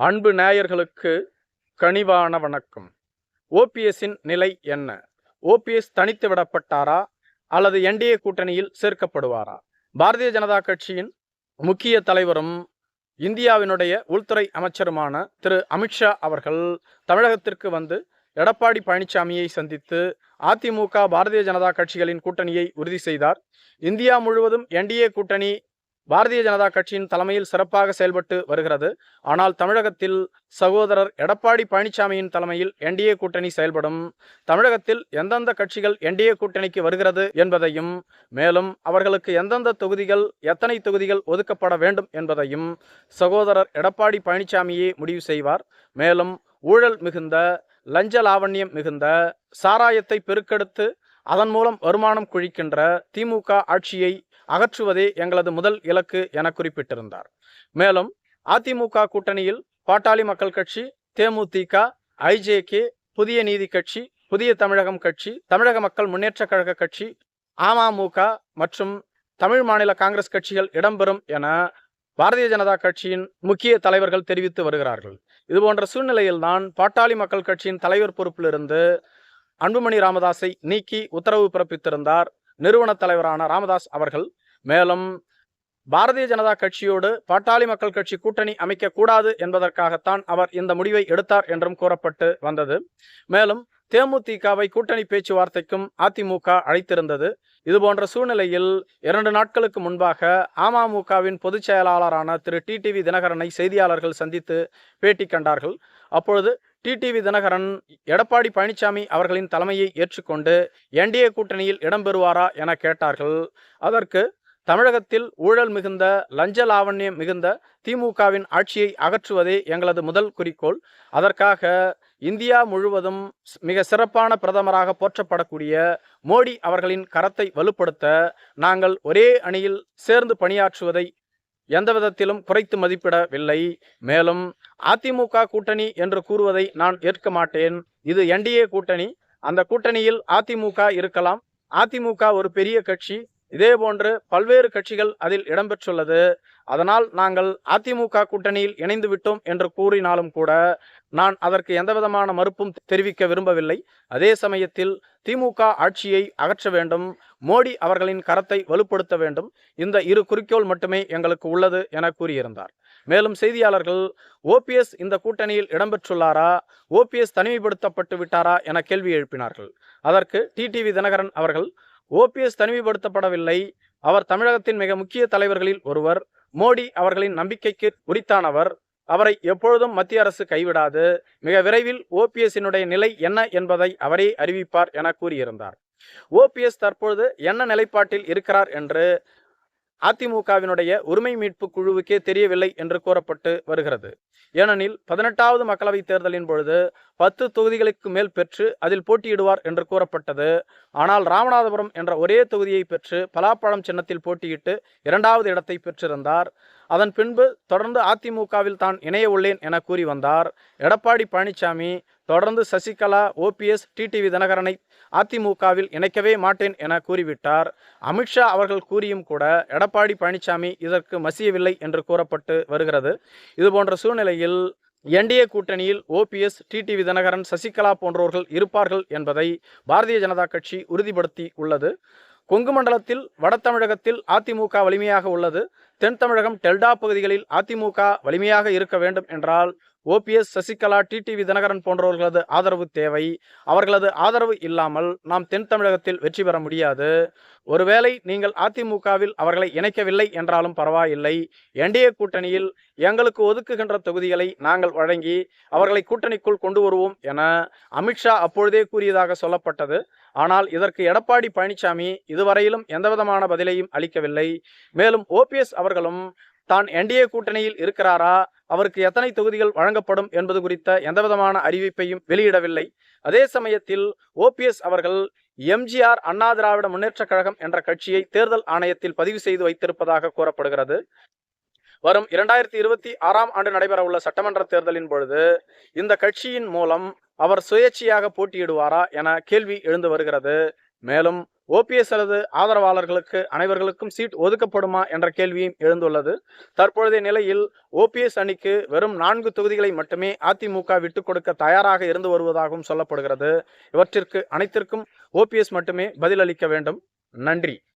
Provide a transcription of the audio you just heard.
அன்பு நேயர்களுக்கு கனிவான வணக்கம். ஓபிஎஸ்ஸின் நிலை என்ன? ஓபிஎஸ் தனித்து விடப்பட்டாரா? அல்லது என்டிஏ கூட்டணியில் சேர்க்கப்படுவாரா? பாரதிய ஜனதா கட்சியின் முக்கிய தலைவரும் இந்தியாவினுடைய உள்துறை அமைச்சருமான திரு அமித்ஷா அவர்கள் தமிழகத்திற்கு வந்து எடப்பாடி பழனிசாமியை சந்தித்து அதிமுக பாரதிய ஜனதா கட்சிகளின் கூட்டணியை உறுதி செய்தார். இந்தியா முழுவதும் என்டிஏ கூட்டணி பாரதிய ஜனதா கட்சியின் தலைமையில் சிறப்பாக செயல்பட்டு வருகிறது. ஆனால் தமிழகத்தில் சகோதரர் எடப்பாடி பழனிசாமியின் தலைமையில் என்டிஏ கூட்டணி செயல்படும். தமிழகத்தில் எந்தெந்த கட்சிகள் என்டிஏ கூட்டணிக்கு வருகிறது என்பதையும் மேலும் அவர்களுக்கு எந்தெந்த தொகுதிகள் எத்தனை தொகுதிகள் ஒதுக்கப்பட வேண்டும் என்பதையும் சகோதரர் எடப்பாடி பழனிசாமியே முடிவு செய்வார். மேலும் ஊழல் மிகுந்த லஞ்ச லாவண்யம் மிகுந்த சாராயத்தை பெருக்கெடுத்து அதன் மூலம் வருமானம் குழிக்கின்ற திமுக ஆட்சியை அகற்றுவதே எங்களது முதல் இலக்கு என குறிப்பிட்டிருந்தார். மேலும் அதிமுக கூட்டணியில் பாட்டாளி மக்கள் கட்சி தேமுதிக ஐஜேகே புதிய நீதி கட்சி புதிய தமிழகம் கட்சி தமிழக மக்கள் முன்னேற்ற கழக கட்சி அமமுக மற்றும் தமிழ் மாநில காங்கிரஸ் கட்சிகள் இடம்பெறும் என பாரதிய ஜனதா கட்சியின் முக்கிய தலைவர்கள் தெரிவித்து வருகிறார்கள். இதுபோன்ற சூழ்நிலையில்தான் பாட்டாளி மக்கள் கட்சியின் தலைவர் பொறுப்பிலிருந்து அன்புமணி ராமதாஸை நீக்கி உத்தரவு பிறப்பித்திருந்தார். நிறுவன தலைவரான ராமதாஸ் அவர்கள் மேலும் பாரதிய ஜனதா கட்சியோடு பாட்டாளி மக்கள் கட்சி கூட்டணி அமைக்கக்கூடாது என்பதற்காகத்தான் அவர் இந்த முடிவை எடுத்தார் என்றும் கூறப்பட்டு வந்தது. மேலும் தேமுதிகவை கூட்டணி பேச்சுவார்த்தைக்கும் அதிமுக அழைத்திருந்தது. இதுபோன்ற சூழ்நிலையில் இரண்டு நாட்களுக்கு முன்பாக அமமுகவின் பொதுச் செயலாளரான திரு. டிடிவி தினகரனை செய்தியாளர்கள் சந்தித்து பேட்டி கண்டார்கள். அப்பொழுது டிடிவி தினகரன் எடப்பாடி பழனிசாமி அவர்களின் தலைமையை ஏற்றுக்கொண்டு என்டிஏ கூட்டணியில் இடம்பெறுவாரா என கேட்டார்கள். அதற்கு தமிழகத்தில் ஊழல் மிகுந்த லஞ்ச லாவண்யம் மிகுந்த திமுகவின் ஆட்சியை அகற்றுவதே எங்களது முதல் குறிக்கோள். அதற்காக இந்தியா முழுவதும் மிக சிறப்பான பிரதமராக போற்றப்படக்கூடிய மோடி அவர்களின் கரத்தை வலுப்படுத்த நாங்கள் ஒரே அணியில் சேர்ந்து பணியாற்றுவதை எந்த விதத்திலும் குறைத்து மதிப்பிடவில்லை. மேலும் அதிமுக கூட்டணி என்று கூறுவதை நான் ஏற்க மாட்டேன். இது என்டிஏ கூட்டணி. அந்த கூட்டணியில் அதிமுக இருக்கலாம். அதிமுக ஒரு பெரிய கட்சி. இதே போன்று பல்வேறு கட்சிகள் அதில் இடம்பெற்றுள்ளது. அதனால் நாங்கள் அதிமுக கூட்டணியில் இணைந்து விட்டோம் என்று கூறினாலும் கூட நான் அதற்கு எந்தவிதமான மறுப்பும் தெரிவிக்க விரும்பவில்லை. அதே சமயத்தில் திமுக ஆட்சியை அகற்ற வேண்டும். மோடி அவர்களின் கரத்தை வலுப்படுத்த வேண்டும். இந்த இரு குறிக்கோள் மட்டுமே எங்களுக்கு உள்ளது என கூறியிருந்தார். மேலும் செய்தியாளர்கள் ஓபிஎஸ் இந்த கூட்டணியில் இடம்பெற்றுள்ளாரா? ஓபிஎஸ் தனிமைப்படுத்தப்பட்டு விட்டாரா? என கேள்வி எழுப்பினார்கள். அதற்கு டிடிவி தினகரன் அவர்கள் ஓபிஎஸ் தனிமைப்படுத்தப்படவில்லை. அவர் தமிழகத்தின் மிக முக்கிய தலைவர்களில் ஒருவர். மோடி அவர்களின் நம்பிக்கைக்கு உரித்தானவர். அவரை எப்பொழுதும் மத்திய அரசு கைவிடாது. மிக விரைவில் ஓபிஎஸ்ஸினுடைய நிலை என்ன என்பதை அவரே அறிவிப்பார் என கூறியிருந்தார். ஓபிஎஸ் தற்பொழுது என்ன நிலைப்பாட்டில் இருக்கிறார் என்று அதிமுகவினுடைய உரிமை மீட்பு குழுவுக்கே தெரியவில்லை என்று கூறப்பட்டு வருகிறது. ஏனெனில் பதினெட்டாவது மக்களவைத் தேர்தலின் பொழுது பத்து தொகுதிகளுக்கு மேல் பெற்று அதில் போட்டியிடுவார் என்று கூறப்பட்டது. ஆனால் ராமநாதபுரம் என்ற ஒரே தொகுதியை பெற்று பலாப்பழம் சின்னத்தில் போட்டியிட்டு இரண்டாவது இடத்தை பெற்றிருந்தார். அதன் பின்பு தொடர்ந்து அதிமுகவில் தான் இணைய உள்ளேன் என கூறி வந்தார். எடப்பாடி பழனிசாமி தொடர்ந்து சசிகலா ஓபிஎஸ் டிடிவி தினகரனை அதிமுகவில் இணைக்கவே மாட்டேன் என கூறிவிட்டார். அமித்ஷா அவர்கள் கூறியும் கூட எடப்பாடி பழனிசாமி இதற்கு மசியவில்லை என்று கூறப்பட்டு வருகிறது. இதுபோன்ற சூழ்நிலையில் என்டிஏ கூட்டணியில் ஓபிஎஸ் டிடிவி தினகரன் சசிகலா போன்றோர்கள் இருப்பார்கள் என்பதை பாரதிய ஜனதா கட்சி உறுதிப்படுத்தி உள்ளது. கொங்கு மண்டலத்தில் வட தமிழகத்தில் அதிமுக வலிமையாக உள்ளது. தென் தமிழகம் டெல்டா பகுதிகளில் அதிமுக வலிமையாக இருக்க வேண்டும் என்றால் ஓபிஎஸ் சசிகலா டிடிவி தினகரன் போன்றவர்களது ஆதரவு தேவை. அவர்களது ஆதரவு இல்லாமல் நாம் தென் தமிழகத்தில் வெற்றி பெற முடியாது. ஒருவேளை நீங்கள் அதிமுகவில் அவர்களை இணைக்கவில்லை என்றாலும் பரவாயில்லை. என்டிஏ கூட்டணியில் எங்களுக்கு ஒதுக்குகின்ற தொகுதிகளை நாங்கள் வழங்கி அவர்களை கூட்டணிக்குள் கொண்டு வருவோம் என அமித்ஷா அப்பொழுதே கூறியதாக சொல்லப்பட்டது. ஆனால் இதற்கு எடப்பாடி பழனிசாமி இதுவரையிலும் எந்தவிதமான பதிலையும் அளிக்கவில்லை. மேலும் ஓபிஎஸ் அவர்களும் தான் என்டிஏ கூட்டணியில் இருக்கிறாரா? அவருக்கு எத்தனை தொகுதிகள் வழங்கப்படும் என்பது குறித்த எந்தவிதமான அறிவிப்பையும் வெளியிடவில்லை. அதே சமயத்தில் ஓபிஎஸ் அவர்கள் எம்ஜிஆர் அண்ணா திராவிட முன்னேற்ற கழகம் என்ற கட்சியை தேர்தல் ஆணையத்தில் பதிவு செய்து வைத்திருப்பதாக கூறப்படுகிறது. வரும் இரண்டாயிரத்தி இருபத்தி ஆறாம் ஆண்டு நடைபெற உள்ள சட்டமன்ற தேர்தலின் பொழுது இந்த கட்சியின் மூலம் அவர் சுயேட்சையாக போட்டியிடுவாரா என கேள்வி எழுந்து வருகிறது. மேலும் ஓபிஎஸ் அல்லது ஆதரவாளர்களுக்கு அனைவர்களுக்கும் சீட் ஒதுக்கப்படுமா என்ற கேள்வியும் எழுந்துள்ளது. தற்பொழுதைய நிலையில் ஓபிஎஸ் அணிக்கு வெறும் நான்கு தொகுதிகளை மட்டுமே அதிமுக விட்டுக் கொடுக்க தயாராக இருந்து வருவதாகவும் சொல்லப்படுகிறது. இவற்றிற்கு அனைத்திற்கும் ஓபிஎஸ் மட்டுமே பதிலளிக்க வேண்டும். நன்றி.